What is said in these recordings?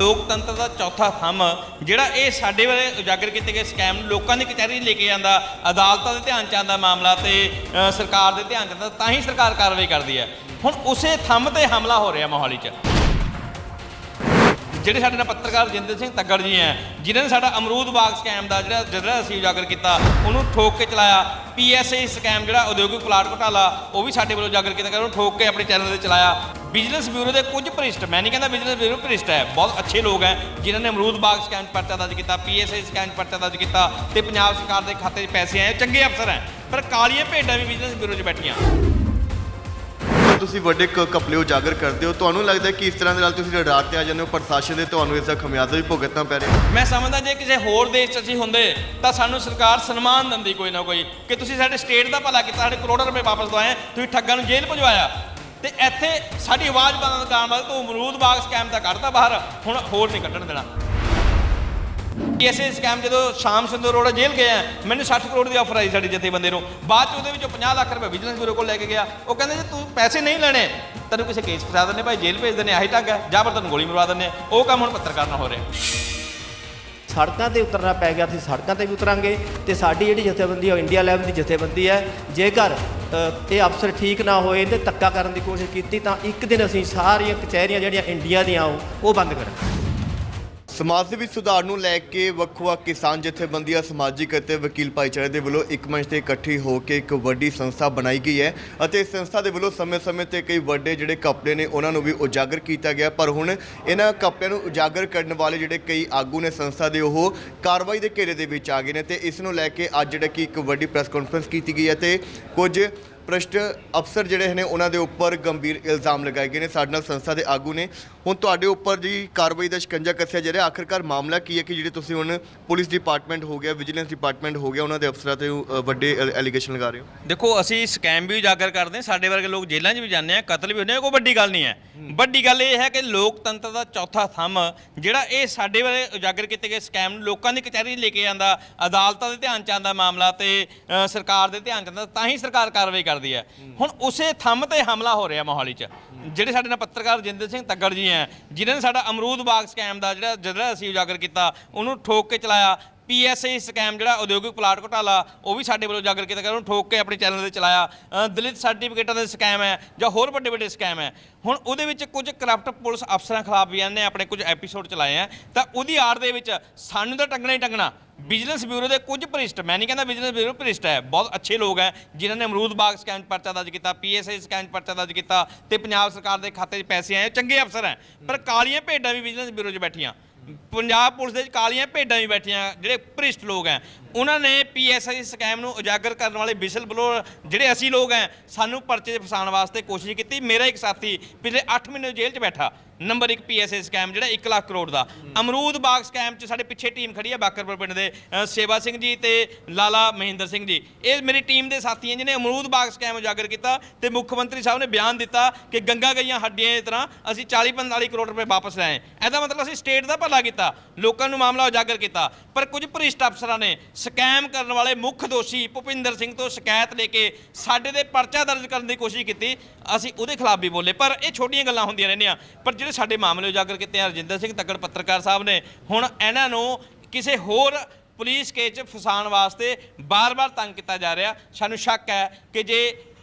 ਲੋਕਤੰਤਰ ਦਾ ਚੌਥਾ ਥੰਮ, ਜਿਹੜਾ ਇਹ ਸਾਡੇ ਵੇਲੇ ਉਜਾਗਰ ਕੀਤੇ ਗਏ ਸਕੈਮ ਨੂੰ ਲੋਕਾਂ ਦੀ ਕਚਹਿਰੀ ਲੈ ਕੇ ਜਾਂਦਾ, ਅਦਾਲਤਾਂ ਦੇ ਧਿਆਨ ਚ ਆਉਂਦਾ ਮਾਮਲਾ ਤੇ ਸਰਕਾਰ ਦੇ ਧਿਆਨ ਚ ਆਉਂਦਾ, ਤਾਂ ਹੀ ਸਰਕਾਰ ਕਾਰਵਾਈ ਕਰਦੀ ਹੈ। ਹੁਣ ਉਸੇ ਥੰਮ ਤੇ ਹਮਲਾ ਹੋ ਰਿਹਾ ਮੋਹਾਲੀ 'ਚ। ਜਿਹੜੇ ਸਾਡੇ ਨਾਲ ਪੱਤਰਕਾਰ ਜਿੰਦਰ ਸਿੰਘ ਤੱਗੜ ਜੀ ਹੈ, ਜਿਨ੍ਹਾਂ ਨੇ ਸਾਡਾ ਅਮਰੂਦ ਬਾਗ ਸਕੈਮ ਦਾ ਜਿਹੜਾ ਜਿਹੜਾ ਅਸੀਂ ਉਜਾਗਰ ਕੀਤਾ, ਉਹਨੂੰ ਠੋਕ ਕੇ ਚਲਾਇਆ। ਪੀਐਸਏ ਸਕੈਮ ਜਿਹੜਾ ਉਦਯੋਗਿਕ ਪਲਾਟ ਘੁਟਾਲਾ, ਉਹ ਵੀ ਸਾਡੇ ਵੱਲੋਂ ਉਜਾਗਰ ਕੀਤਾ ਗਿਆ, ਉਹਨੂੰ ਠੋਕ ਕੇ ਆਪਣੇ ਚੈਨਲ ਤੇ ਚਲਾਇਆ। ਬਿਜ਼ਨਸ ਬਿਊਰੋ ਦੇ ਕੁਝ ਭ੍ਰਿਸ਼ਟ ਮੈਂ ਨਹੀਂ ਕਹਿੰਦਾ ਬਿਜ਼ਨਸ ਬਿਊਰੋ ਭ੍ਰਿਸ਼ਟ ਹੈ ਬਹੁਤ ਅੱਛੇ ਲੋਕ ਹੈ ਜਿਨ੍ਹਾਂ ਨੇ ਅਮਰੂਦ ਬਾਗ ਸਕੈਮ 'ਚ ਪਰਚਾ ਦਰਜ ਕੀਤਾ ਪੀਐਸਏ ਸਕੈਮ 'ਚ ਪਰਚਾ ਦਰਜ ਕੀਤਾ ਤੇ ਪੰਜਾਬ ਸਰਕਾਰ ਦੇ ਖਾਤੇ 'ਚ ਪੈਸੇ ਆਏ ਚੰਗੇ ਅਫਸਰ ਹੈ ਪਰ ਕਾਲੀਆਂ ਭੇਡਾਂ ਵੀ ਬਿਜ਼ਨਸ ਬਿਊਰੋ 'ਚ ਬੈਠੀਆਂ। ਤੁਸੀਂ ਵੱਡੇ ਕ- ਘਪਲੇ ਉਜਾਗਰ ਕਰਦੇ ਹੋ ਤੁਹਾਨੂੰ ਲੱਗਦਾ ਕਿ ਇਸ ਤਰ੍ਹਾਂ ਦੇ ਨਾਲ ਤੁਸੀਂ ਰਡਾਰ ਤੇ ਆ ਜਾਂਦੇ ਹੋ ਪ੍ਰਸ਼ਾਸਨ ਦੇ ਤੁਹਾਨੂੰ ਇਸ ਦਾ ਖਮਿਆਜ਼ਾ ਵੀ ਭੁਗਤਣਾ ਪੈ ਰਿਹਾ? ਮੈਂ ਸਮਝਦਾ ਜੇ ਕਿਸੇ ਹੋਰ ਦੇਸ਼ 'ਚ ਅਸੀਂ ਹੁੰਦੇ ਤਾਂ ਸਾਨੂੰ ਸਰਕਾਰ ਸਨਮਾਨ ਦਿੰਦੀ ਕੋਈ ਨਾ ਕੋਈ ਕਿ ਤੁਸੀਂ ਸਾਡੇ ਸਟੇਟ ਦਾ ਭਲਾ ਕੀਤਾ ਸਾਡੇ ਕਰੋੜਾਂ ਰੁਪਏ ਵਾਪਸ ਦਵਾਏ ਤੁਸੀਂ ਠੱਗਾਂ ਨੂੰ ਜੇਲ੍ਹ ਭਜਵਾਇਆ। ਤੇ ਇੱਥੇ ਸਾਡੀ ਆਵਾਜ਼ ਬੰਦ ਕਰਨ ਵਾਸਤੇ ਤੂੰ ਅਮਰੂਦ ਬਾਗ ਸਕੈਮ ਤਾਂ ਕੱਢਦਾ ਬਾਹਰ, ਹੁਣ ਹੋਰ ਨਹੀਂ ਕੱਢਣ ਦੇਣਾ। ਐਸੇ ਸਕੈਮ ਜਦੋਂ ਸ਼ਾਮ ਸਿੰਧੂ ਰੋਡ ਜੇਲ੍ਹ ਗਏ ਆ, ਮੈਨੂੰ 60 ਕਰੋੜ ਦੀ ਆਫਰ ਆਈ ਸਾਡੀ ਜਥੇਬੰਦੀ ਨੂੰ। ਬਾਅਦ ਚ ਉਹਦੇ ਵਿੱਚੋਂ 50 ਲੱਖ ਰੁਪਏ ਵਿਜੀਲੈਂਸ ਬਿਊਰੋ ਕੋਲ ਲੈ ਕੇ ਗਿਆ। ਉਹ ਕਹਿੰਦੇ ਜੇ ਤੂੰ ਪੈਸੇ ਨਹੀਂ ਲੈਣੇ, ਤੈਨੂੰ ਕਿਸੇ ਕੇਸ ਫਸਾ ਦਿੰਦੇ ਭਾਈ ਜੇਲ੍ਹ ਭੇਜ ਦਿੰਦੇ ਆਹੀ ਢੰਗ ਹੈ। ਜਾਂ ਫਿਰ ਤੈਨੂੰ ਗੋਲੀ ਮਰਵਾ ਦਿੰਦੇ ਆ। ਉਹ ਕੰਮ ਹੁਣ ਪੱਤਰਕਾਰ ਨਾਲ ਹੋ ਰਿਹਾ। ਸੜਕਾਂ ਤੇ ਉਤਰਨਾ ਪੈ ਗਿਆ, ਅਸੀਂ ਸੜਕਾਂ ਤੇ ਵੀ ਉਤਰਾਂਗੇ ਤੇ ਸਾਡੀ ਜਿਹੜੀ ਜਥੇਬੰਦੀ ਹੈ ਉਹ ਇੰਡੀਆ ਲੈਵਲ ਦੀ ਜਥੇਬੰਦੀ ਹੈ। ਜੇਕਰ ਇਹ ਅਫਸਰ ਠੀਕ ਨਾ ਹੋਏ ਤੇ ਧੱਕਾ ਕਰਨ ਦੀ ਕੋਸ਼ਿਸ਼ ਕੀਤੀ ਤਾਂ ਇੱਕ ਦਿਨ ਅਸੀਂ ਸਾਰੀਆਂ ਕਚਹਿਰੀਆਂ ਜਿਹੜੀਆਂ ਇੰਡੀਆ ਦੀਆਂ ਉਹ ਬੰਦ ਕਰਾਂਗੇ। ਸਮਾਜ ਦੇ ਵਿੱਚ ਸੁਧਾਰ ਨੂੰ ਲੈ ਕੇ ਵੱਖ-ਵੱਖ ਕਿਸਾਨ ਜਥੇਬੰਦੀਆਂ, ਸਮਾਜਿਕ ਅਤੇ ਵਕੀਲ ਭਾਈਚਾਰੇ ਦੇ ਵੱਲੋਂ ਇੱਕ ਮੰਚ ਤੇ ਇਕੱਠੀ ਹੋ ਕੇ ਇੱਕ ਵੱਡੀ ਸੰਸਥਾ ਬਣਾਈ ਗਈ ਹੈ ਅਤੇ ਇਸ ਸੰਸਥਾ ਦੇ ਵੱਲੋਂ ਸਮੇਂ-ਸਮੇਂ ਤੇ ਕਈ ਵੱਡੇ ਜਿਹੜੇ ਕਪੜੇ ਨੇ, ਉਹਨਾਂ ਨੂੰ ਵੀ ਉਜਾਗਰ ਕੀਤਾ ਗਿਆ। ਪਰ ਹੁਣ ਇਹਨਾਂ ਕਪੜਿਆਂ ਨੂੰ ਉਜਾਗਰ ਕਰਨ ਵਾਲੇ ਜਿਹੜੇ ਕਈ ਆਗੂ ਨੇ ਸੰਸਥਾ ਦੇ, ਉਹ ਕਾਰਵਾਈ ਦੇ ਘੇਰੇ ਦੇ ਵਿੱਚ ਆ ਗਏ ਨੇ ਤੇ ਇਸ ਨੂੰ ਲੈ ਕੇ ਅੱਜ ਜਿਹੜਾ ਕਿ ਇੱਕ ਵੱਡੀ ਪ੍ਰੈਸ ਕਾਨਫਰੰਸ ਕੀਤੀ ਗਈ ਹੈ ਤੇ ਕੁਝ ਭ੍ਰਸ਼ਟ ਅਫਸਰ ਜਿਹੜੇ ਨੇ ਉਹਨਾਂ ਦੇ ਉੱਪਰ ਗੰਭੀਰ ਇਲਜ਼ਾਮ ਲਗਾਏ ਗਏ ਨੇ ਸਾਡੇ ਨਾਲ ਸੰਸਥਾ ਦੇ ਆਗੂ ਨੇ। ਹੁਣ ਤੁਹਾਡੇ ਉੱਪਰ ਜੀ ਕਾਰਵਾਈ ਦਾ ਸ਼ਿਕੰਜਾ ਕੱਸਿਆ ਜਾ ਰਿਹਾ। ਆਖਰਕਾਰ ਮਾਮਲਾ ਕੀ ਹੈ ਕਿ ਜਿਹੜੇ ਤੁਸੀਂ ਹੁਣ ਪੁਲਿਸ ਡਿਪਾਰਟਮੈਂਟ ਹੋ ਗਿਆ ਵਿਜੀਲੈਂਸ ਡਿਪਾਰਟਮੈਂਟ ਹੋ ਗਿਆ ਉਹਨਾਂ ਦੇ ਅਫਸਰਾਂ ਤੇ ਅ, ਵੱਡੇ ਐਲੀਗੇਸ਼ਨ ਲਗਾ ਰਹੇ ਹੋ? ਦੇਖੋ ਅਸੀਂ ਸਕੈਮ ਵੀ ਉਜਾਗਰ ਕਰਦੇ ਹਾਂ। ਸਾਡੇ ਵਰਗੇ ਲੋਕ ਜੇਲ੍ਹਾਂ 'ਚ ਵੀ ਜਾਂਦੇ ਆ ਕਤਲ ਵੀ ਹੁੰਦੇ ਆ ਕੋਈ ਵੱਡੀ ਗੱਲ ਨਹੀਂ ਹੈ। ਵੱਡੀ ਗੱਲ ਇਹ ਹੈ ਕਿ ਲੋਕਤੰਤਰ ਦਾ ਚੌਥਾ ਥੰਮ ਜਿਹੜਾ ਇਹ ਸਾਡੇ ਵੇਲੇ ਉਜਾਗਰ ਕੀਤੇ ਗਏ ਸਕੈਮ ਨੂੰ ਲੋਕਾਂ ਦੀ ਕਚਹਿਰੀ ਲੈ ਕੇ ਜਾਂਦਾ ਅਦਾਲਤਾਂ ਦੇ ਧਿਆਨ ਚ ਆਉਂਦਾ ਮਾਮਲਾ ਤੇ ਅ, ਸਰਕਾਰ ਦੇ ਧਿਆਨ ਚ ਆਉਂਦਾ ਤਾਂ ਹੀ ਸਰਕਾਰ ਕਾਰਵਾਈ ਕਰਦੀ ਹੈ। ਹੁਣ ਉਸੇ ਥੰਮ ਤੇ ਹਮਲਾ ਹੋ ਰਿਹਾ ਮੋਹਾਲੀ 'ਚ ਜਿਹੜੇ ਸਾਡੇ ਨਾਲ ਪੱਤਰਕਾਰ ਜਿੰਦਰ ਸਿੰਘ ਤੱਗੜ ਜੀ ਹੈ, ਜਿਨ੍ਹਾਂ ਨੇ ਸਾਡਾ ਅਮਰੂਦ ਬਾਗ ਸਕੈਮ ਦਾ ਜਿਹੜਾ ਜਿਹੜਾ ਅਸੀਂ ਉਜਾਗਰ ਕੀਤਾ, ਉਹਨੂੰ ਠੋਕ ਕੇ ਚਲਾਇਆ। ਪੀਐਸਏ ਸਕੈਮ ਜਿਹੜਾ ਉਦਯੋਗਿਕ ਪਲਾਟ ਘੁਟਾਲਾ ਉਹ ਵੀ ਸਾਡੇ ਵੱਲੋਂ ਜਾਗਰ ਕੀਤਾ ਗਿਆ ਉਹਨੂੰ ਠੋਕ ਕੇ ਆਪਣੇ ਚੈਨਲ ਤੇ ਚਲਾਇਆ। ਅ, ਦਲਿਤ ਸਰਟੀਫਿਕੇਟਾਂ ਦੇ ਸਕੈਮ ਹੈ ਜਾਂ ਹੋਰ ਵੱਡੇ ਵੱਡੇ ਸਕੈਮ ਹੈ। ਹੁਣ ਉਹਦੇ ਵਿੱਚ ਕੁਝ ਕਰਪਟ ਪੁਲਿਸ ਅਫਸਰਾਂ ਖਿਲਾਫ ਵੀ ਇਹਨੇ ਆਪਣੇ ਕੁਝ ਐਪੀਸੋਡ ਚਲਾਏ ਆ ਤਾਂ ਉਹਦੀ ਆੜ ਦੇ ਵਿੱਚ ਸਾਨੂੰ ਤਾਂ ਟੰਗਣਾ ਹੀ ਟੰਗਣਾ। ਵਿਜੀਲੈਂਸ ਬਿਊਰੋ ਦੇ ਕੁਝ ਭ੍ਰਿਸ਼ਟ ਮੈਂ ਨਹੀਂ ਕਹਿੰਦਾ ਵਿਜੀਲੈਂਸ ਬਿਊਰੋ ਭ੍ਰਿਸ਼ਟ ਹੈ ਬਹੁਤ ਅੱਛੇ ਲੋਕ ਹੈ ਜਿਨ੍ਹਾਂ ਨੇ ਅਮਰੂਦ ਬਾਗ ਸਕੈਮ 'ਚ ਪਰਚਾ ਦਰਜ ਕੀਤਾ ਪੀਐਸਏ ਸਕੈਮ 'ਚ ਪਰਚਾ ਦਰਜ ਕੀਤਾ ਤੇ ਪੰਜਾਬ ਸਰਕਾਰ ਦੇ ਖਾਤੇ 'ਚ ਪੈਸੇ ਆਏ ਚੰਗੇ ਅਫਸਰ ਹੈ। ਪਰ ਕਾਲੀਆਂ ਭੇਡਾਂ ਵੀ ਵਿਜੀਲੈਂਸ ਬਿਊਰੋ 'ਚ ਬੈਠੀਆਂ। ਪੰਜਾਬ ਪੁਲਿਸ ਦੇ ਵਿੱਚ ਕਾਲੀਆਂ ਭੇਡਾਂ ਵੀ ਬੈਠੀਆਂ ਜਿਹੜੇ ਭ੍ਰਿਸ਼ਟ ਲੋਕ ਹੈ ਉਹਨਾਂ ਨੇ ਪੀਐਸਆਈ ਸਕੈਮ ਨੂੰ ਉਜਾਗਰ ਕਰਨ ਵਾਲੇ ਵਿਸਲ ਬਲੋਰ ਜਿਹੜੇ ਅਸੀਂ ਲੋਕ ਹੈ ਸਾਨੂੰ ਪਰਚੇ 'ਚ ਫਸਾਉਣ ਵਾਸਤੇ ਕੋਸ਼ਿਸ਼ ਕੀਤੀ। ਮੇਰਾ ਇੱਕ ਸਾਥੀ ਪਿਛਲੇ 8 ਮਹੀਨੇ ਜੇਲ੍ਹ 'ਚ ਬੈਠਾ। ਨੰਬਰ 1 ਪੀਐਸਆਈ ਸਕੈਮ ਜਿਹੜਾ 1 ਲੱਖ ਕਰੋੜ ਦਾ। ਅਮਰੂਦ ਬਾਗ ਸਕੈਮ 'ਚ ਸਾਡੇ ਪਿੱਛੇ ਟੀਮ ਖੜੀ ਹੈ ਬਾਕਰਪੁਰ ਪਿੰਡ ਦੇ ਸੇਵਾ ਸਿੰਘ ਜੀ ਤੇ ਲਾਲਾ ਮਹਿੰਦਰ ਸਿੰਘ ਜੀ। ਇਹ ਮੇਰੀ ਟੀਮ ਦੇ ਸਾਥੀ ਹੈ ਜਿਹਨੇ ਅਮਰੂਦ ਬਾਗ ਸਕੈਮ ਉਜਾਗਰ ਕੀਤਾ ਤੇ ਮੁੱਖ ਮੰਤਰੀ ਸਾਹਿਬ ਨੇ ਬਿਆਨ ਦਿੱਤਾ ਕਿ ਗੰਗਾ ਗਈਆਂ ਹੱਡੀਆਂ ਦੀ ਤਰ੍ਹਾਂ ਅਸੀਂ 40 45 ਕਰੋੜ ਰੁਪਏ ਵਾਪਸ ਲਏ ਇਹਦਾ ਮਤਲਬ ਅਸੀਂ ਸਟੇਟ ਦਾ ਭਲਾ ਕੀਤਾ, ਲੋਕਾਂ ਨੂੰ ਮਾਮਲਾ ਉਜਾਗਰ ਕੀਤਾ। ਪਰ ਕੁਝ ਭ੍ਰਿਸ਼ਟ ਅਫਸਰਾਂ ਨੇ ਸਕੈਮ ਕਰਨ ਵਾਲੇ ਮੁੱਖ ਦੋਸ਼ੀ ਭੁਪਿੰਦਰ ਸਿੰਘ ਤੋਂ ਸ਼ਿਕਾਇਤ ਲੈ ਕੇ ਸਾਡੇ ਦੇ ਪਰਚਾ ਦਰਜ ਕਰਨ ਦੀ ਕੋਸ਼ਿਸ਼ ਕੀਤੀ। ਅਸੀਂ ਉਹਦੇ ਖਿਲਾਫ ਵੀ ਬੋਲੇ, ਪਰ ਇਹ ਛੋਟੀਆਂ ਗੱਲਾਂ ਹੁੰਦੀਆਂ ਰਹਿੰਦੀਆਂ। ਪਰ ਜਿਹੜੇ ਸਾਡੇ ਮਾਮਲੇ ਉਜਾਗਰ ਕੀਤੇ ਆ, ਰਜਿੰਦਰ ਸਿੰਘ ਤੱਕੜ ਪੱਤਰਕਾਰ ਸਾਹਿਬ ਨੇ, ਹੁਣ ਇਹਨਾਂ ਨੂੰ ਕਿਸੇ ਹੋਰ ਪੁਲਿਸ ਕੇਸ 'ਚ ਫਸਾਉਣ ਵਾਸਤੇ ਬਾਰ-ਬਾਰ ਤੰਗ ਕੀਤਾ ਜਾ ਰਿਹਾ। ਸਾਨੂੰ ਸ਼ੱਕ ਹੈ ਕਿ ਜੇ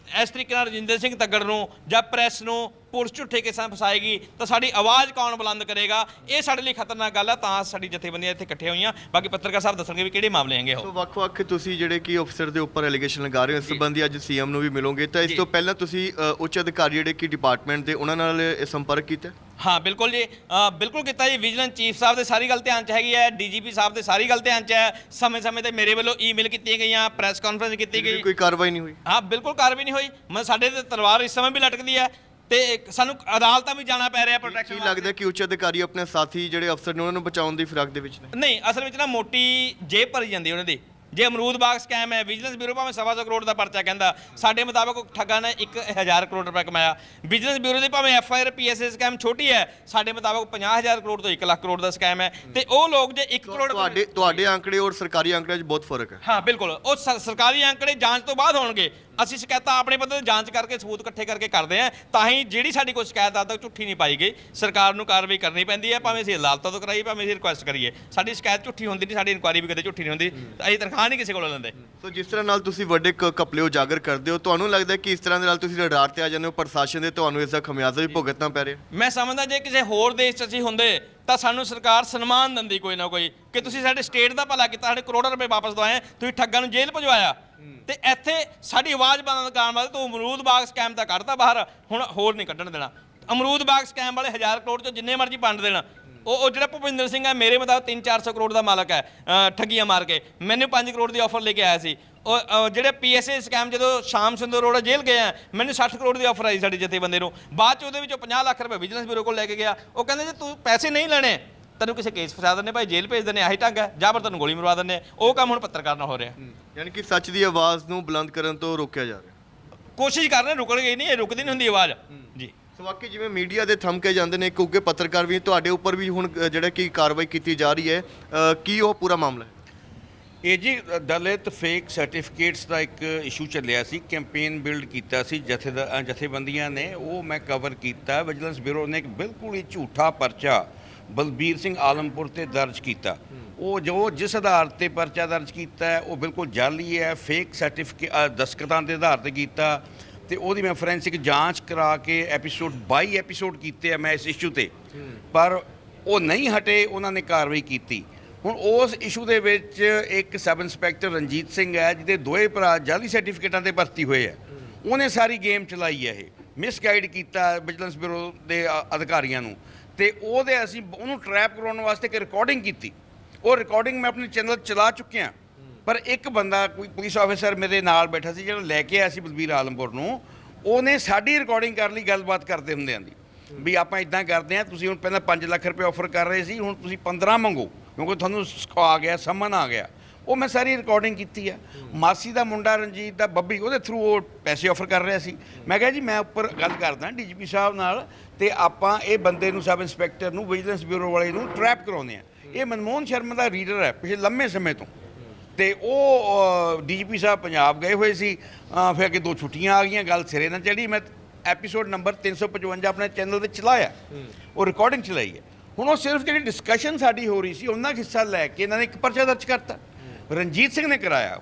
ਇਸ ਤਰੀਕੇ ਨਾਲ ਰਜਿੰਦਰ ਸਿੰਘ ਤੱਗੜ ਨੂੰ ਜਾਂ ਪ੍ਰੈਸ ਨੂੰ ਪੁਲਿਸ ਝੂਠੇ ਕੇਸਾਂ ਫਸਾਏਗੀ ਤਾਂ ਸਾਡੀ ਆਵਾਜ਼ ਕੌਣ ਬੁਲੰਦ ਕਰੇਗਾ? ਇਹ ਸਾਡੇ ਲਈ ਖਤਰਨਾਕ ਗੱਲ ਹੈ ਤਾਂ ਸਾਡੀ ਜਥੇਬੰਦੀਆਂ ਇੱਥੇ ਇਕੱਠੇ ਹੋਈਆਂ। ਬਾਕੀ ਪੱਤਰਕਾਰ ਸਾਹਿਬ ਦੱਸਣਗੇ ਵੀ ਕਿਹੜੇ ਮਾਮਲੇ ਹੈਗੇ ਉਹ। ਸੋ ਵੱਖ-ਵੱਖ ਤੁਸੀਂ ਜਿਹੜੇ ਕਿ ਅਫਸਰ ਦੇ ਉੱਪਰ ਐਲੀਗੇਸ਼ਨ ਲਗਾ ਰਹੇ ਹੋ ਇਸ ਸੰਬੰਧੀ ਅੱਜ ਸੀਐਮ ਨੂੰ ਵੀ ਮਿਲੋਗੇ ਤਾਂ ਇਸ ਤੋਂ ਪਹਿਲਾਂ ਤੁਸੀਂ ਅ, ਉੱਚ ਅਧਿਕਾਰੀ ਜਿਹੜੇ ਕਿ ਡਿਪਾਰਟਮੈਂਟ ਦੇ ਉਹਨਾਂ ਨਾਲ ਇਹ ਸੰਪਰਕ ਕੀਤਾ? ਹਾਂ ਬਿਲਕੁਲ ਜੀ। ਅ, ਬਿਲਕੁਲ ਕੀਤਾ ਜੀ। ਵਿਜੀਲੈਂਸ ਚੀਫ ਸਾਹਿਬ ਦੇ ਸਾਰੀ ਗੱਲ ਧਿਆਨ ਚ ਹੈਗੀ ਹੈ। ਡੀਜੀਪੀ ਸਾਹਿਬ ਦੇ ਸਾਰੀ ਗੱਲ ਧਿਆਨ ਚ ਹੈ। ਸਮੇਂ-ਸਮੇਂ ਤੇ ਮੇਰੇ ਵੱਲੋਂ ਈਮੇਲ ਕੀਤੀਆਂ ਗਈਆਂ ਪ੍ਰੈਸ ਕਾਨਫਰੰਸ ਕੀਤੀ ਗਈ। ਕੋਈ ਕਾਰਵਾਈ ਨਹੀਂ ਹੋਈ। ਹਾਂ ਬਿਲਕੁਲ ਕਾਰਵਾਈ ਨਹੀਂ ਹੋਈ। ਮੈਂ ਸਾਡੇ ਤੇ ਤਲਵਾਰ ਇਸ ਸਮੇਂ ਵੀ ਲਟਕਦੀ ਹੈ ਤੇ ਸਾਨੂੰ ਅਦਾਲਤਾਂ ਵੀ ਜਾਣਾ ਪੈ ਰਿਹਾ ਕੀ ਪ੍ਰੋਟੈਕਸ਼ਨ ਲੱਗਦਾ ਕਿ ਉੱਚ ਅਧਿਕਾਰੀ ਆਪਣੇ ਸਾਥੀ ਜਿਹੜੇ ਅਫਸਰ ਨੇ ਉਹਨਾਂ ਨੂੰ ਬਚਾਉਣ ਦੀ ਫਿਰਾਕ ਦੇ ਵਿੱਚ ਨੇ? ਨਹੀਂ ਅਸਲ ਵਿੱਚ ਨਾ ਮੋਟੀ ਜੇਬ ਭਰੀ ਜਾਂਦੀ ਉਹਨਾਂ ਦੀ। ਜੇ ਅਮਰੂਦ ਬਾਗ ਸਕੈਮ ਹੈ ਵਿਜੀਲੈਂਸ ਬਿਊਰੋ ਭਾਵੇਂ ਸਵਾ ਸੌ ਕਰੋੜ ਦਾ ਪਰਚਾ ਕਹਿੰਦਾ ਸਾਡੇ ਮੁਤਾਬਕ ਠੱਗਾਂ ਨੇ 1000 ਕਰੋੜ ਰੁਪਏ ਕਮਾਇਆ। ਵਿਜੀਲੈਂਸ ਬਿਊਰੋ ਦੀ ਭਾਵੇਂ F I R P S scam ਛੋਟੀ ਹੈ ਸਾਡੇ ਮੁਤਾਬਕ 50000 ਕਰੋੜ ਤੋਂ 1 ਲੱਖ ਕਰੋੜ ਦਾ ਸਕੈਮ ਹੈ। ਤੇ ਉਹ ਲੋਕ ਜੇ 1 ਕਰੋੜ ਤੁਹਾਡੇ ਤੁਹਾਡੇ ਆંકੜੇ ਔਰ ਸਰਕਾਰੀ ਆંકੜਿਆਂ 'ਚ ਬਹੁਤ ਫ਼ਰਕ ਹੈ। ਹਾਂ ਬਿਲਕੁਲ। ਉਹ ਸਰਕਾਰੀ ਅੰਕੜੇ ਜਾਂਚ ਤੋਂ ਬਾਅਦ ਹੋਣਗੇ। ਅਸੀਂ ਸ਼ਿਕਾਇਤਾਂ ਆਪਣੇ ਪੱਧਰ ਤੇ ਜਾਂਚ ਕਰਕੇ ਸਬੂਤ ਇਕੱਠੇ ਕਰਕੇ ਕਰਦੇ ਆ ਤਾਂ ਹੀ ਜਿਹੜੀ ਸਾਡੀ ਕੋਈ ਸ਼ਿਕਾਇਤ ਅੱਜ ਤੱਕ ਝੂਠੀ ਨਹੀਂ ਪਾਈ ਗਈ। ਸਰਕਾਰ ਨੂੰ ਕਾਰਵਾਈ ਕਰਨੀ ਪੈਂਦੀ ਹੈ ਭਾਵੇਂ ਅਸੀਂ ਅਦਾਲਤਾਂ ਤੋਂ ਕਰਾਈਏ ਭਾਵੇਂ ਅਸੀਂ ਰਿਕੁਐਸਟ ਕਰੀਏ। ਸਾਡੀ ਸ਼ਿਕਾਇਤ ਝੂਠੀ ਹੁੰਦੀ ਨਹੀਂ ਸਾਡੀ ਇਨਕੁਆਰੀ ਵੀ ਕਦੇ ਝੂਠੀ ਨਹੀਂ ਹੁੰਦੀ। ਅਸੀਂ ਤਨਖਾਹ ਨਹੀਂ ਕਿਸੇ ਕੋਲੋਂ ਲੈਂਦੇ। ਸੋ ਜਿਸ ਤਰ੍ਹਾਂ ਨਾਲ ਤੁਸੀਂ ਵੱਡੇ ਕ- ਘਪਲੇ ਉਜਾਗਰ ਕਰਦੇ ਹੋ ਤੁਹਾਨੂੰ ਲੱਗਦਾ ਕਿ ਇਸ ਤਰ੍ਹਾਂ ਦੇ ਨਾਲ ਤੁਸੀਂ ਰਡਾਰ ਤੇ ਆ ਜਾਂਦੇ ਹੋ ਪ੍ਰਸ਼ਾਸਨ ਦੇ ਤੁਹਾਨੂੰ ਇਸ ਦਾ ਖਮਿਆਜ਼ਾ ਵੀ ਭੁਗਤਣਾ ਪੈ ਰਿਹਾ? ਮੈਂ ਸਮਝਦਾ ਜੇ ਕਿਸੇ ਹੋਰ ਦੇਸ਼ 'ਚ ਅਸੀਂ ਹੁੰਦੇ ਤਾਂ ਸਾਨੂੰ ਸਰਕਾਰ ਸਨਮਾਨ ਦਿੰਦੀ ਕੋਈ ਨਾ ਕੋਈ ਕਿ ਤੁਸੀਂ ਸਾਡੇ ਸਟੇਟ ਦਾ ਭਲਾ ਕੀਤਾ ਸਾਡੇ ਕਰੋੜਾਂ ਰੁਪਏ ਵਾਪਸ ਦਵਾਏ ਤੁਸੀਂ ਠੱਗਾਂ ਨੂੰ ਜੇਲ੍ਹ ਭਜਵਾਇਆ। ਤੇ ਇੱਥੇ ਸਾਡੀ ਆਵਾਜ਼ ਬੰਦ ਕਰਨ ਵਾਲੇ ਤੂੰ ਅਮਰੂਦ ਬਾਗ ਸਕੈਮ ਤਾਂ ਕੱਢਤਾ ਬਾਹਰ ਹੁਣ ਹੋਰ ਨਹੀਂ ਕੱਢਣ ਦੇਣਾ। ਅਮਰੂਦ ਬਾਗ ਸਕੈਮ ਵਾਲੇ 1000 ਕਰੋੜ ਚੋਂ ਜਿੰਨੇ ਮਰਜ਼ੀ ਵੰਡ ਦੇਣ। ਉਹ ਉਹ ਜਿਹੜਾ ਭੁਪਿੰਦਰ ਸਿੰਘ ਹੈ ਮੇਰੇ ਮੁਤਾਬਕ 3-400 ਕਰੋੜ ਦਾ ਮਾਲਕ ਹੈ ਠੱਗੀਆਂ ਮਾਰ ਕੇ। ਮੈਨੂੰ 5 ਕਰੋੜ ਦੀ ਆਫਰ ਲੈ ਕੇ ਆਇਆ ਸੀ। ਉਹ ਅ, ਜਿਹੜੇ ਪੀਐਸਏ ਸਕੈਮ ਜਦੋਂ ਸ਼ਾਮ ਸੁੰਦਰ ਅਰੋੜਾ ਜੇਲ੍ਹ ਗਏ ਆ ਮੈਨੂੰ 60 ਕਰੋੜ ਦੀ ਆਫਰ ਆਈ ਸਾਡੇ ਜਥੇਬੰਦੇ ਨੂੰ। ਬਾਅਦ ਚ ਉਹਦੇ ਵਿੱਚੋਂ 50 ਲੱਖ ਰੁਪਏ ਵਿਜੀਲੈਂਸ ਬਿਊਰੋ ਕੋਲ ਲੈ ਕੇ ਗਿਆ। ਉਹ ਕਹਿੰਦੇ ਜੇ ਤੂੰ ਪੈਸੇ ਨਹੀਂ ਲੈਣੇ ਤੈਨੂੰ ਕਿਸੇ ਕੇਸ ਫਸਾ ਦਿੰਦੇ ਭਾਈ ਜੇਲ੍ਹ ਭੇਜ ਦਿੰਦੇ ਆਹੀ ਢੰਗ ਹੈ। ਜਾਂ ਫਿਰ ਤੈਨੂੰ ਗੋਲੀ ਮਰਵਾ ਦਿੰਦੇ। ਉਹ ਕੰਮ ਹੁਣ ਪੱਤਰਕਾਰ ਨਾਲ ਹੋ ਰਿਹਾ। ਯਾਨੀ ਕਿ ਸੱਚ ਦੀ ਆਵਾਜ਼ ਨੂੰ ਬੁਲੰਦ ਕਰਨ ਤੋਂ ਰੋਕਿਆ ਜਾ ਰਿਹਾ। ਕੋਸ਼ਿਸ਼ ਕਰ ਰਹੇ ਰੁਕਣ ਗਈ ਨਹੀਂ ਇਹ ਰੁਕਦੀ ਨਹੀਂ ਹੁੰਦੀ ਆਵਾਜ਼। ਜੀ। ਸੋ ਵਾਕਈ ਜਿਵੇਂ ਮੀਡੀਆ ਦੇ ਥੰਮਕੇ ਜਾਂਦੇ ਨੇ ਕਿਉਂਕਿ ਪੱਤਰਕਾਰ ਵੀ ਤੁਹਾਡੇ ਉੱਪਰ ਵੀ ਹੁਣ ਜਿਹੜਾ ਕਿ ਕਾਰਵਾਈ ਕੀਤੀ ਜਾ ਰਹੀ ਹੈ ਕੀ ਉਹ ਪੂਰਾ ਮਾਮਲਾ ਹੈ? ਇਹ ਜੀ ਦਲਿਤ ਫੇਕ ਸਰਟੀਫਿਕੇਟਸ ਦਾ ਇੱਕ ਇਸ਼ੂ ਚੱਲਿਆ ਸੀ ਕੈਂਪੇਨ ਬਿਲਡ ਕੀਤਾ ਸੀ ਜਥੇ ਜਥੇਬੰਦੀਆਂ ਨੇ ਉਹ ਮੈਂ ਕਵਰ ਕੀਤਾ ਵਿਜੀਲੈਂਸ ਬਿਊਰੋ ਨੇ ਇੱਕ ਬਿਲਕੁਲ ਹੀ ਝੂਠਾ ਪਰਚਾ ਬਲਬੀਰ ਸਿੰਘ ਆਲਮਪੁਰ ਤੇ ਦਰਜ ਕੀਤਾ। ਉਹ ਜੋ ਜਿਸ ਆਧਾਰ ਤੇ ਪਰਚਾ ਦਰਜ ਕੀਤਾ ਹੈ, ਉਹ ਬਿਲਕੁਲ ਜਾਲੀ ਹੈ ਫੇਕ ਸਰਟੀਫਿਕੇਟ ਦਸਕਤਾਂ ਦੇ ਆਧਾਰ ਤੇ ਕੀਤਾ। ਤੇ ਉਹਦੀ ਮੈਂ ਫੋਰੈਂਸਿਕ ਜਾਂਚ ਕਰਾ ਕੇ ਐਪੀਸੋਡ 22 ਐਪੀਸੋਡ ਕੀਤੇ ਆ ਮੈਂ ਇਸ ਇਸ਼ੂ ਤੇ। ਪਰ ਉਹ ਨਹੀਂ ਹਟੇ, ਉਹਨਾਂ ਨੇ ਕਾਰਵਾਈ ਕੀਤੀ। ਹੁਣ ਉਸ ਇਸ਼ੂ ਦੇ ਵਿੱਚ ਇੱਕ ਸਬ ਇੰਸਪੈਕਟਰ ਰਣਜੀਤ ਸਿੰਘ ਹੈ, ਜਿਹਦੇ ਦੋਏ ਭਰਾ ਜਾਲੀ ਸਰਟੀਫਿਕੇਟਾਂ ਤੇ ਭਰਤੀ ਹੋਏ ਆ। ਉਹਨੇ ਸਾਰੀ ਗੇਮ ਚਲਾਈ ਹੈ ਇਹ। ਮਿਸਗਾਈਡ ਕੀਤਾ ਵਿਜੀਲੈਂਸ ਬਿਊਰੋ ਦੇ ਅਧਿਕਾਰੀਆਂ ਨੂੰ। ਤੇ ਉਹਦੇ ਅਸੀਂ ਉਹਨੂੰ ਟਰੈਪ ਕਰਾਉਣ ਵਾਸਤੇ ਇੱਕ ਰਿਕਾਰਡਿੰਗ ਕੀਤੀ। ਉਹ ਰਿਕਾਰਡਿੰਗ ਮੈਂ ਆਪਣੇ ਚੈਨਲ ਚਲਾ ਚੁੱਕਿਆ। ਪਰ ਇੱਕ ਬੰਦਾ ਕੋਈ ਪੁਲਿਸ ਆਫੀਸਰ ਮੇਰੇ ਨਾਲ ਬੈਠਾ ਸੀ, ਜਿਹੜਾ ਲੈ ਕੇ ਆਇਆ ਸੀ ਬਲਬੀਰ ਆਲਮਪੁਰ ਨੂੰ, ਉਹਨੇ ਸਾਡੀ ਰਿਕਾਰਡਿੰਗ ਕਰ ਲਈ ਗੱਲਬਾਤ ਕਰਦੇ ਹੁੰਦਿਆਂ ਦੀ। ਵੀ ਆਪਾਂ ਇਦਾਂ ਕਰਦੇ ਆ ਤੁਸੀਂ ਹੁਣ ਪਹਿਲਾਂ 5 ਲੱਖ ਰੁਪਏ ਆਫਰ ਕਰ ਰਹੇ ਸੀ, ਹੁਣ ਤੁਸੀਂ 15 ਮੰਗੋ, ਕਿਉਂਕਿ ਤੁਹਾਨੂੰ ਸ- ਆ ਗਿਆ ਸਮਨ ਆ ਗਿਆ। ਉਹ ਮੈਂ ਸਾਰੀ ਰਿਕਾਰਡਿੰਗ ਕੀਤੀ ਆ। ਮਾਸੀ ਦਾ ਮੁੰਡਾ ਰਣਜੀਤ ਦਾ ਬੱਬੀ, ਉਹਦੇ ਥਰੂ ਉਹ ਪੈਸੇ ਆਫਰ ਕਰ ਰਿਹਾ ਸੀ। ਮੈਂ ਕਿਹਾ ਜੀ, ਮੈਂ ਉੱਪਰ ਗੱਲ ਕਰਦਾ ਡੀਜੀਪੀ ਸਾਹਿਬ ਨਾਲ ਤੇ ਆਪਾਂ ਇਹ ਬੰਦੇ ਨੂੰ, ਸਬ ਇੰਸਪੈਕਟਰ ਨੂੰ, ਵਿਜੀਲੈਂਸ ਬਿਊਰੋ ਵਾਲੇ ਨੂੰ ਟਰੈਪ ਕਰਾਉਂਦੇ ਆ। ਇਹ ਮਨਮੋਹਨ ਸ਼ਰਮਾ ਦਾ ਰੀਡਰ ਹੈ, ਪਿਛਲੇ ਲੰਮੇ ਸਮੇਂ ਤੋਂ। ਤੇ ਉਹ ਡੀਜੀਪੀ ਸਾਹਿਬ ਪੰਜਾਬ ਗਏ ਹੋਏ ਸੀ ਫਿਰ ਅੱਗੇ ਦੋ ਛੁੱਟੀਆਂ ਆ ਗਈਆਂ, ਗੱਲ ਸਿਰੇ ਨਾਲ ਚੜੀ ਮੈਂ ਐਪੀਸੋਡ ਨੰਬਰ 355 ਆਪਣੇ ਚੈਨਲ ਤੇ ਚਲਾਇਆ। ਉਹ ਰਿਕਾਰਡਿੰਗ ਚਲਾਈ ਹੈ। ਹੁਣ ਉਹ ਸਿਰਫ ਜਿਹੜੀ ਡਿਸਕਸ਼ਨ ਸਾਡੀ ਹੋ ਰਹੀ ਸੀ, ਉਹਨਾਂ ਹਿੱਸਾ ਲੈ ਕੇ ਇਹਨਾਂ ਨੇ ਇੱਕ ਪਰਚਾ ਦਰਜ ਕਰਤਾ। ਰਣਜੀਤ ਸਿੰਘ ਨੇ ਕਰਾਇਆ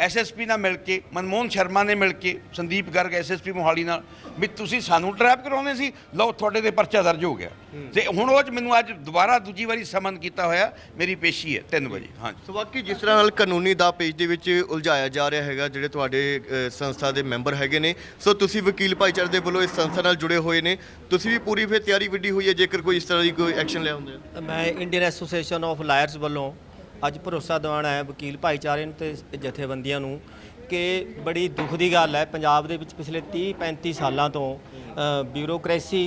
ਐਸਐਸਪੀ ਨਾਲ ਮਿਲ ਕੇ ਮਨਮੋਹਨ ਸ਼ਰਮਾ ਨੇ ਮਿਲ ਕੇ ਸੰਦੀਪ ਗਰਗ ਐਸਐਸਪੀ ਮੋਹਾਲੀ ਨਾਲ। ਵੀ ਤੁਸੀਂ ਸਾਨੂੰ ਟਰੈਪ ਕਰਾਉਂਦੇ ਸੀ ਲਓ ਤੁਹਾਡੇ ਤੇ ਪਰਚਾ ਦਰਜ ਹੋ ਗਿਆ। ਤੇ ਹੁਣ ਉਹ 'ਚ ਮੈਨੂੰ ਅੱਜ ਦੁਬਾਰਾ ਦੂਜੀ ਵਾਰੀ ਸਮਨ ਕੀਤਾ ਹੋਇਆ ਮੇਰੀ ਪੇਸ਼ੀ ਹੈ 3 ਵਜੇ। ਹਾਂਜੀ। ਸੋ ਵਾਕਈ ਜਿਸ ਤਰ੍ਹਾਂ ਨਾਲ ਕਾਨੂੰਨੀ ਦਾ ਪੇਜ ਦੇ ਵਿੱਚ ਉਲਝਾਇਆ ਜਾ ਰਿਹਾ ਹੈਗਾ ਜਿਹੜੇ ਤੁਹਾਡੇ ਸੰਸਥਾ ਦੇ ਮੈਂਬਰ ਹੈਗੇ ਨੇ। ਸੋ ਤੁਸੀਂ ਵਕੀਲ ਭਾਈਚਾਰੇ ਦੇ ਵੱਲੋਂ ਇਸ ਸੰਸਥਾ ਨਾਲ ਜੁੜੇ ਹੋਏ ਨੇ। ਤੁਸੀਂ ਵੀ ਪੂਰੀ ਫਿਰ ਤਿਆਰੀ ਵਿੱਢੀ ਹੋਈ ਹੈ ਜੇਕਰ ਕੋਈ ਇਸ ਤਰ੍ਹਾਂ ਦੀ ਕੋਈ ਐਕਸ਼ਨ ਲਿਆ ਹੁੰਦਾ ਮੈਂ ਇੰਡੀਅਨ ਐਸੋਸੀਏਸ਼ਨ ਆਫ ਲਾਇਰਸ ਵੱਲੋਂ ਅੱਜ ਭਰੋਸਾ ਦਿਵਾਉਣਾ ਹੈ ਵਕੀਲ ਭਾਈਚਾਰੇ ਨੂੰ ਤੇ ਜਥੇਬੰਦੀਆਂ ਨੂੰ ਕਿ ਬੜੀ ਦੁੱਖ ਦੀ ਗੱਲ ਹੈ। ਪੰਜਾਬ ਦੇ ਵਿੱਚ ਪਿਛਲੇ 30 35 ਸਾਲਾਂ ਤੋਂ ਅ, ਬਿਊਰੋਕ੍ਰੇਸੀ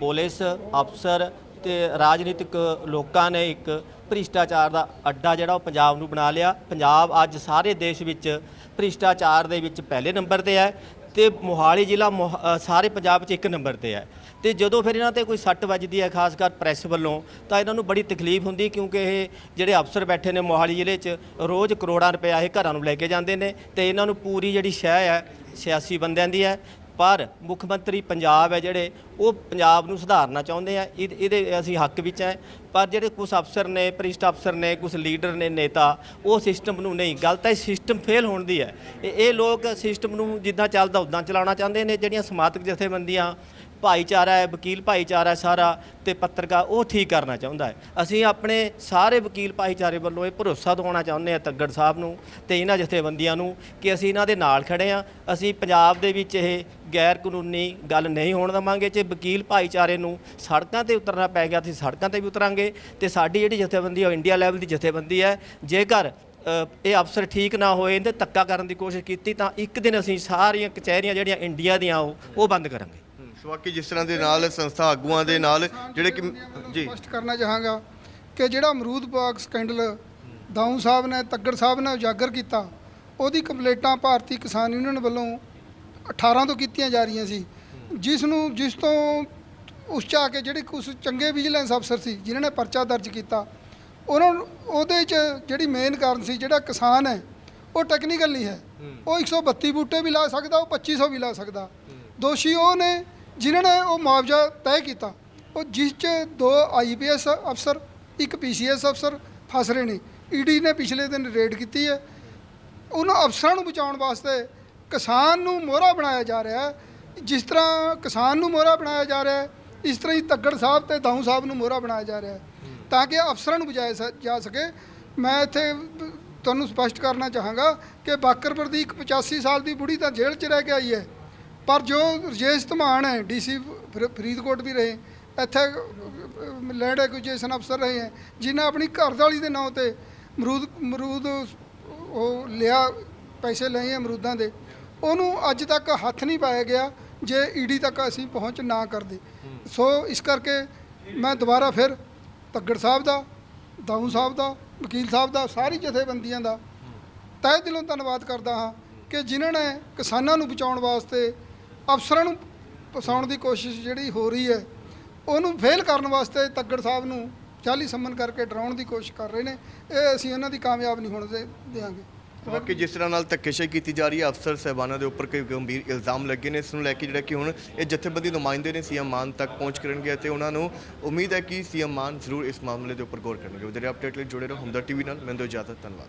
ਪੁਲਿਸ ਅਫਸਰ ਤੇ ਰਾਜਨੀਤਿਕ ਲੋਕਾਂ ਨੇ ਇੱਕ ਭ੍ਰਿਸ਼ਟਾਚਾਰ ਦਾ ਅੱਡਾ ਜਿਹੜਾ ਉਹ ਪੰਜਾਬ ਨੂੰ ਬਣਾ ਲਿਆ। ਪੰਜਾਬ ਅੱਜ ਸਾਰੇ ਦੇਸ਼ ਵਿੱਚ ਭ੍ਰਿਸ਼ਟਾਚਾਰ ਦੇ ਵਿੱਚ ਪਹਿਲੇ ਨੰਬਰ ਤੇ ਹੈ ਤੇ ਮੋਹਾਲੀ ਜ਼ਿਲ੍ਹਾ ਮੋਹ- ਅ, ਸਾਰੇ ਪੰਜਾਬ 'ਚ ਇੱਕ ਨੰਬਰ ਤੇ ਹੈ। ਤੇ ਜਦੋਂ ਫਿਰ ਇਹਨਾਂ ਤੇ ਕੋਈ ਸੱਟ ਵੱਜਦੀ ਹੈ ਖਾਸ ਕਰ ਪ੍ਰੈਸ ਵੱਲੋਂ ਤਾਂ ਇਹਨਾਂ ਨੂੰ ਬੜੀ ਤਕਲੀਫ ਹੁੰਦੀ ਕਿਉਂਕਿ ਇਹ ਜਿਹੜੇ ਅਫਸਰ ਬੈਠੇ ਨੇ ਮੋਹਾਲੀ ਜ਼ਿਲ੍ਹੇ 'ਚ ਰੋਜ਼ ਕਰੋੜਾਂ ਰੁਪਏ ਇਹ ਘਰਾਂ ਨੂੰ ਲੈ ਕੇ ਜਾਂਦੇ ਨੇ ਤੇ ਇਹਨਾਂ ਨੂੰ ਪੂਰੀ ਜਿਹੜੀ ਸ਼ਹਿ ਹੈ ਸਿਆਸੀ ਬੰਦਿਆਂ ਦੀ ਹੈ। ਪਰ ਮੁੱਖ ਮੰਤਰੀ ਪੰਜਾਬ ਹੈ ਜਿਹੜੇ, ਉਹ ਪੰਜਾਬ ਨੂੰ ਸੁਧਾਰਨਾ ਚਾਹੁੰਦੇ ਆ। ਇਹ, ਇਹਦੇ ਅਸੀਂ ਹੱਕ ਵਿੱਚ ਹੈ ਪਰ ਜਿਹੜੇ ਕੁਝ ਅਫਸਰ ਨੇ, ਭ੍ਰਿਸ਼ਟ ਅਫਸਰ ਨੇ ਕੁਝ ਲੀਡਰ ਨੇ, ਨੇਤਾ, ਉਹ ਸਿਸਟਮ ਨੂੰ ਨਹੀਂ। ਗੱਲ ਤਾਂ ਸਿਸਟਮ ਫੇਲ ਹੋਣ ਦੀ ਹੈ। ਇਹ ਇਹ ਲੋਕ ਸਿਸਟਮ ਨੂੰ ਜਿੱਦਾਂ ਚੱਲਦਾ, ਉਦਾਂ ਚਲਾਉਣਾ ਚਾਹੁੰਦੇ ਨੇ। ਜਿਹੜੀਆਂ ਸਮਾਜਿਕ ਜਥੇਬੰਦੀਆਂ ਭਾਈਚਾਰਾ ਹੈ, ਵਕੀਲ ਭਾਈਚਾਰਾ ਹੈ ਸਾਰਾ ਤੇ ਪੱਤਰਕਾਰ ਉਹ ਠੀਕ ਕਰਨਾ ਚਾਹੁੰਦਾ ਹੈ। ਅਸੀਂ ਆਪਣੇ ਸਾਰੇ ਵਕੀਲ ਭਾਈਚਾਰੇ ਵੱਲੋਂ ਇਹ ਭਰੋਸਾ ਦਿਵਾਉਣਾ ਚਾਹੁੰਦੇ ਹਾਂ ਤੱਗੜ ਸਾਹਿਬ ਨੂੰ ਤੇ ਇਹਨਾਂ ਜਥੇਬੰਦੀਆਂ ਨੂੰ ਕਿ ਅਸੀਂ ਇਹਨਾਂ ਦੇ ਨਾਲ ਖੜੇ ਹਾਂ। ਅਸੀਂ ਪੰਜਾਬ ਦੇ ਵਿੱਚ ਇਹ ਗੈਰ ਕਾਨੂੰਨੀ ਗੱਲ ਨਹੀਂ ਹੋਣ ਦੇਵਾਂਗੇ ਜੇ ਵਕੀਲ ਭਾਈਚਾਰੇ ਨੂੰ ਸੜਕਾਂ ਤੇ ਉਤਰਨਾ ਪੈ ਗਿਆ ਅਸੀਂ ਸੜਕਾਂ ਤੇ ਵੀ ਉਤਰਾਂਗੇ ਤੇ ਸਾਡੀ ਜਿਹੜੀ ਜਥੇਬੰਦੀ ਉਹ ਇੰਡੀਆ ਲੈਵਲ ਦੀ ਜਥੇਬੰਦੀ ਹੈ। ਜੇਕਰ ਇਹ ਅਫਸਰ ਠੀਕ ਨਾ ਹੋਏ, ਇਹਦੇ ਧੱਕਾ ਕਰਨ ਦੀ ਕੋਸ਼ਿਸ਼ ਕੀਤੀ ਤਾਂ ਇੱਕ ਦਿਨ ਅਸੀਂ ਸਾਰੀਆਂ ਕਚਹਿਰੀਆਂ ਜਿਹੜੀਆਂ ਇੰਡੀਆ ਦੀਆਂ ਉਹ ਬੰਦ ਕਰਾਂਗੇ। ਸੋ ਵਾਕਈ ਜਿਸ ਤਰ੍ਹਾਂ ਦੇ ਨਾਲ ਸੰਸਥਾ ਆਗੂਆਂ ਦੇ ਨਾਲ ਜਿਹੜੇ ਕਿ ਜੀ। ਸਪਸ਼ਟ ਕਰਨਾ ਚਾਹਾਂਗਾ ਕਿ ਜਿਹੜਾ ਅਮਰੂਦ ਬਾਗ ਸਕੈਂਡਲ ਦਾਊ ਸਾਹਿਬ ਨੇ ਤੱਗੜ ਸਾਹਿਬ ਨੇ ਉਜਾਗਰ ਕੀਤਾ ਉਹਦੀ ਕੰਪਲੇਂਟਾਂ ਭਾਰਤੀ ਕਿਸਾਨ ਯੂਨੀਅਨ ਵੱਲੋਂ 18 ਤੋਂ ਕੀਤੀਆਂ ਜਾ ਰਹੀਆਂ ਸੀ। ਜਿਸ ਨੂੰ ਜਿਸ ਤੋਂ ਉਸ 'ਚ ਆ ਕੇ ਜਿਹੜੇ ਕੁਝ ਚੰਗੇ ਵਿਜੀਲੈਂਸ ਅਫਸਰ ਸੀ ਜਿਨ੍ਹਾਂ ਨੇ ਪਰਚਾ ਦਰਜ ਕੀਤਾ ਉਹਨਾਂ ਉਹਦੇ 'ਚ ਜਿਹੜੀ ਮੇਨ ਕਾਰਨ ਸੀ ਜਿਹੜਾ ਕਿਸਾਨ ਹੈ ਉਹ ਟੈਕਨੀਕਲ ਨਹੀਂ ਹੈ। ਉਹ 132 ਬੂਟੇ ਵੀ ਲਾ ਸਕਦਾ ਉਹ 2500 ਵੀ ਲਾ ਸਕਦਾ। ਦੋਸ਼ੀ ਉਹ ਨੇ ਜਿਨ੍ਹਾਂ ਨੇ ਉਹ ਮੁਆਵਜ਼ਾ ਤੈਅ ਕੀਤਾ, ਉਹ ਜਿਸ 'ਚ ਦੋ ਆਈਪੀਐਸ ਅਫਸਰ, ਇੱਕ ਪੀਸੀਐਸ ਅਫਸਰ ਫਸ ਰਹੇ ਨੇ। ਈਡੀ ਨੇ ਪਿਛਲੇ ਦਿਨ ਰੇਡ ਕੀਤੀ ਹੈ। ਉਹਨਾਂ ਅਫਸਰਾਂ ਨੂੰ ਬਚਾਉਣ ਵਾਸਤੇ ਕਿਸਾਨ ਨੂੰ ਮੋਹਰਾ ਬਣਾਇਆ ਜਾ ਰਿਹਾ ਹੈ। ਜਿਸ ਤਰ੍ਹਾਂ ਕਿਸਾਨ ਨੂੰ ਮੋਹਰਾ ਬਣਾਇਆ ਜਾ ਰਿਹਾ ਹੈ, ਇਸ ਤਰ੍ਹਾਂ ਹੀ ਤੱਗੜ ਸਾਹਿਬ ਤੇ ਦਾਊ ਸਾਹਿਬ ਨੂੰ ਮੋਹਰਾ ਬਣਾਇਆ ਜਾ ਰਿਹਾ ਹੈ ਤਾਂ ਕਿ ਅਫਸਰਾਂ ਨੂੰ ਬਚਾਇਆ ਸ- ਜਾ ਸਕੇ। ਮੈਂ ਇੱਥੇ ਤੁਹਾਨੂੰ ਸਪਸ਼ਟ ਕਰਨਾ ਚਾਹਾਂਗਾ ਕਿ ਬਾਕਰਪੁਰ ਦੀ ਇੱਕ 85 ਸਾਲ ਦੀ ਬੁੜੀ ਤਾਂ ਜੇਲ੍ਹ 'ਚ ਰਹਿ ਕੇ ਆਈ ਹੈ। ਪਰ ਜੋ ਰਜੇਸ਼ ਧਮਾਨ ਹੈ ਡੀਸੀ ਫਰੀਦਕੋਟ ਵੀ ਰਹੇ, ਇੱਥੇ ਲੈਂਡ ਐਕੁਜੀਸ਼ਨ ਅਫਸਰ ਰਹੇ ਹੈ, ਜਿਨ੍ਹਾਂ ਆਪਣੀ ਘਰਵਾਲੀ ਦੇ ਨਾਂ ਤੇ ਮਰੂਦ ਮਰੂਦ ਉਹ ਲਿਆ, ਪੈਸੇ ਲਏ ਹੈ ਅਮਰੂਦਾਂ ਦੇ। ਉਹਨੂੰ ਅੱਜ ਤੱਕ ਹੱਥ ਨਹੀਂ ਪਾਇਆ ਗਿਆ, ਜੇ ਈਡੀ ਤੱਕ ਅਸੀਂ ਪਹੁੰਚ ਨਾ ਕਰਦੇ। ਸੋ ਇਸ ਕਰਕੇ ਮੈਂ ਦੁਬਾਰਾ ਫਿਰ ਤੱਗੜ ਸਾਹਿਬ ਦਾ, ਦਾਊ ਸਾਹਿਬ ਦਾ, ਵਕੀਲ ਸਾਹਿਬ ਦਾ, ਸਾਰੀ ਜਥੇਬੰਦੀਆਂ ਦਾ ਤਹਿ ਦਿਲੋਂ ਧੰਨਵਾਦ ਕਰਦਾ ਹਾਂ ਕਿ ਜਿਨ੍ਹਾਂ ਨੇ ਕਿਸਾਨਾਂ ਨੂੰ ਬਚਾਉਣ ਵਾਸਤੇ ਅਫਸਰਾਂ ਨੂੰ ਫਸਾਉਣ ਦੀ ਕੋਸ਼ਿਸ਼ ਜਿਹੜੀ ਹੋ ਰਹੀ ਹੈ, ਉਹਨੂੰ ਫੇਲ ਕਰਨ ਵਾਸਤੇ ਤੱਗੜ ਸਾਹਿਬ ਨੂੰ ਚਾਲੀ ਸੰਮਨ ਕਰਕੇ ਡਰਾਉਣ ਦੀ ਕੋਸ਼ਿਸ਼ ਕਰ ਰਹੇ ਨੇ, ਇਹ ਅਸੀਂ ਉਹਨਾਂ ਦੀ ਕਾਮਯਾਬ ਨਹੀਂ ਹੋਣ ਦੇ ਦਿਆਂਗੇ। ਬਾਕੀ ਜਿਸ ਤਰ੍ਹਾਂ ਨਾਲ ਧੱਕੇਸ਼ਾਹੀ ਕੀਤੀ ਜਾ ਰਹੀ ਹੈ, ਅਫਸਰ ਸਹਿਬਾਨਾਂ ਦੇ ਉੱਪਰ ਕਈ ਗੰਭੀਰ ਇਲਜ਼ਾਮ ਲੱਗੇ ਨੇ। ਇਸ ਨੂੰ ਲੈ ਕੇ ਜਿਹੜਾ ਕਿ ਹੁਣ ਇਹ ਜਥੇਬੰਦੀ ਨੁਮਾਇੰਦੇ ਨੇ ਸੀਐਮ ਮਾਨ ਤੱਕ ਪਹੁੰਚ ਕਰਨਗੇ ਅਤੇ ਉਹਨਾਂ ਨੂੰ ਉਮੀਦ ਹੈ ਕਿ ਸੀਐਮ ਮਾਨ ਜ਼ਰੂਰ ਇਸ ਮਾਮਲੇ ਦੇ ਉੱਪਰ ਗੌਰ ਕਰਨਗੇ। ਵਧੇਰੇ ਅਪਡੇਟ ਲਈ ਜੁੜੇ ਰਹੋ ਹਮਦਰ ਟੀਵੀ ਨਾਲ, ਮੈਂ ਦੋ ਇਜਾਜ਼ਤ ਧੰਨਵਾਦ।